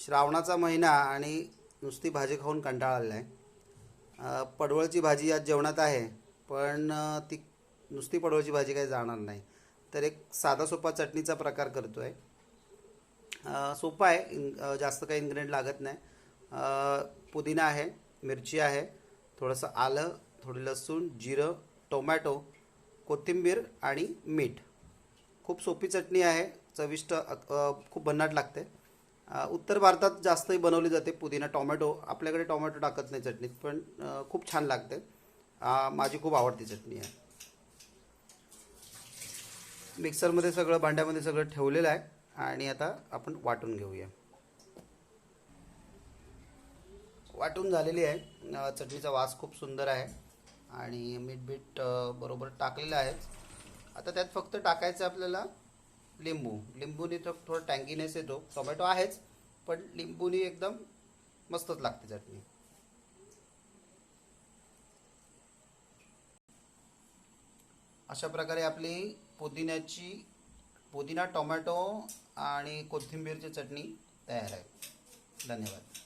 श्रावणाचा महिना आणि नुसती भाजी खाऊन कंटाळ आलेला आहे पडवळची भाजी आज जेवणात आहे पण ती नुसती पडवळची भाजी काही जाणार नाही. तर एक साधा सोपा चटणीचा प्रकार करतो आहे सोपा आहे जास्त काही इन्ग्रेडियंट लागत नाही. पुदिना आहे मिरची आहे थोडंसं आलं थोडी लसूण जिरं टोमॅटो कोथिंबीर आणि मीठ. खूप सोपी चटणी आहे चविष्ट खूप भन्नाट लागते. उत्तर भारतात जास्तही बनवली जाते पुदिना टोमॅटो. आपल्याकडे टोमॅटो टाकत नाही चटणीत पण खूप छान लागते. माझी खूप आवडती चटणी आहे. मिक्सरमध्ये सगळं भांड्यामध्ये सगळं ठेवलेलं आहे आणि आता आपण वाटून घेऊया. वाटून झालेली आहे. चटणीचा वास खूप सुंदर आहे आणि मीठ बीठ बरोबर टाकलेलं आहे. आता त्यात फक्त टाकायचं आपल्याला लिंबू. लिंबूने तर थोडं टँगीनेस येतो. टोमॅटो आहेच पण लिंबूने एकदम मस्तच लागते चटणी. अशा प्रकारे आपली पुदिन्याची पुदिना टोमॅटो आणि कोथिंबीरची चटणी तयार आहे. धन्यवाद.